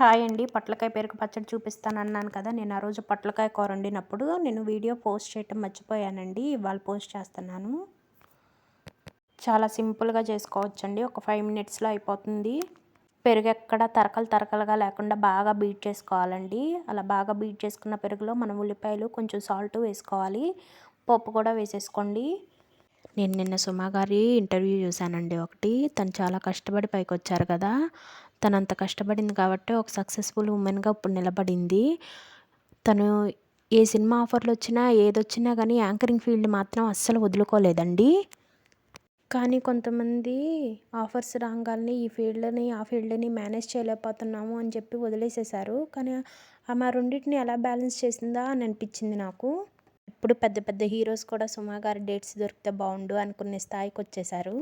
Hi అండి. పొట్లకాయ పెరుగు పచ్చడి చూపిస్తాను అన్నాను కదా నేను ఆ రోజు పొట్లకాయ కూర వండినప్పుడు నేను వీడియో పోస్ట్ చేయటం మర్చిపోయానండి. ఇవాళ పోస్ట్ చేస్తున్నాను. చాలా సింపుల్గా చేసుకోవచ్చండి. ఒక ఫైవ్ మినిట్స్లో అయిపోతుంది. పెరుగు ఎక్కడ తరకలు తరకలుగా లేకుండా బాగా బీట్ చేసుకోవాలండి. అలా బాగా బీట్ చేసుకున్న పెరుగులో మనం ఉల్లిపాయలు కొంచెం సాల్ట్ వేసుకోవాలి. పప్పు కూడా వేసేసుకోండి. నేను నిన్న సుమా గారి ఇంటర్వ్యూ చూశానండి ఒకటి. తను చాలా కష్టపడి పైకి వచ్చారు కదా. తను అంత కష్టపడింది కాబట్టి ఒక సక్సెస్ఫుల్ ఉమెన్గా ఇప్పుడు నిలబడింది. తను ఏ సినిమా ఆఫర్లు వచ్చినా ఏదొచ్చినా కానీ యాంకరింగ్ ఫీల్డ్ మాత్రం అస్సలు వదులుకోలేదండి. కానీ కొంతమంది ఆఫర్స్ రాగాలని ఈ ఫీల్డ్ని ఆ ఫీల్డ్ని మేనేజ్ చేయలేకపోతున్నాము అని చెప్పి వదిలేసేశారు. కానీ ఆమె రెండింటిని ఎలా బ్యాలెన్స్ చేసిందా అని అనిపించింది నాకు. ఇప్పుడు పెద్ద పెద్ద హీరోస్ కూడా సుమా గారి డేట్స్ దొరికితే బాగుండు అనుకునే స్థాయికి వచ్చేసారు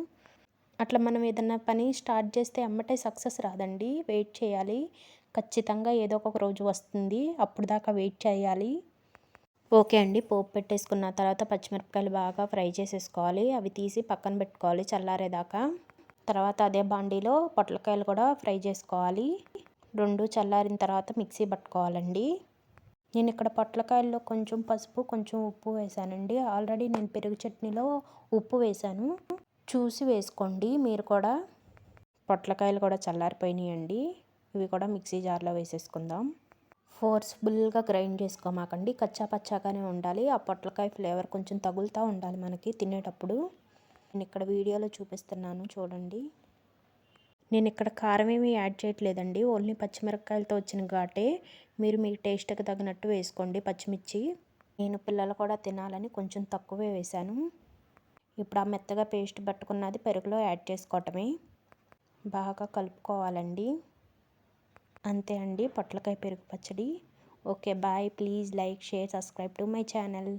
అట్లా మనం ఏదన్నా పని స్టార్ట్ చేస్తే అమ్మటే సక్సెస్ రాదండి. వెయిట్ చేయాలి. ఖచ్చితంగా ఏదో ఒక రోజు వస్తుంది. అప్పుడు దాకా వెయిట్ చేయాలి. ఓకే అండి. పోపు పెట్టేసుకున్న తర్వాత పచ్చిమిరపకాయలు బాగా ఫ్రై చేసేసుకోవాలి. అవి తీసి పక్కన పెట్టుకోవాలి చల్లారేదాకా. తర్వాత అదే బాండీలో పొట్లకాయలు కూడా ఫ్రై చేసుకోవాలి. రెండు చల్లారిన తర్వాత మిక్సీ పట్టుకోవాలండి. నేను ఇక్కడ పొట్లకాయల్లో కొంచెం పసుపు కొంచెం ఉప్పు వేసానండి. ఆల్రెడీ నేను పెరుగు చట్నీలో ఉప్పు వేసాను. చూసి వేసుకోండి. మీరు కూడా పొట్లకాయలు కూడా చల్లారిపోయినాయండి. ఇవి కూడా మిక్సీ జార్లో వేసేసుకుందాం. ఫోర్స్ఫుల్గా గ్రైండ్ చేసుకోమాకండి. కచ్చా పచ్చాగానే ఉండాలి. ఆ పొట్లకాయ ఫ్లేవర్ కొంచెం తగులుతూ ఉండాలి మనకి తినేటప్పుడు. నేను ఇక్కడ వీడియోలో చూపిస్తున్నాను చూడండి. నేను ఇక్కడ కారం ఏమీ యాడ్ చేయట్లేదండి. ఓన్లీ పచ్చిమిరపకాయలతో వచ్చిన ఘాటే. మీరు మీ టేస్ట్కి తగినట్టు వేసుకోండి పచ్చిమిర్చి. నేను పిల్లలు కూడా తినాలని కొంచెం తక్కువే వేశాను. ఇప్పుడు ఆ మెత్తగా పేస్ట్ పట్టుకున్నది పెరుగులో యాడ్ చేసుకోవటమే. బాగా కలుపుకోవాలండి. అంతే అండి పొట్లకాయ పెరుగు పచ్చడి. Okay bye. Please like share subscribe to my channel.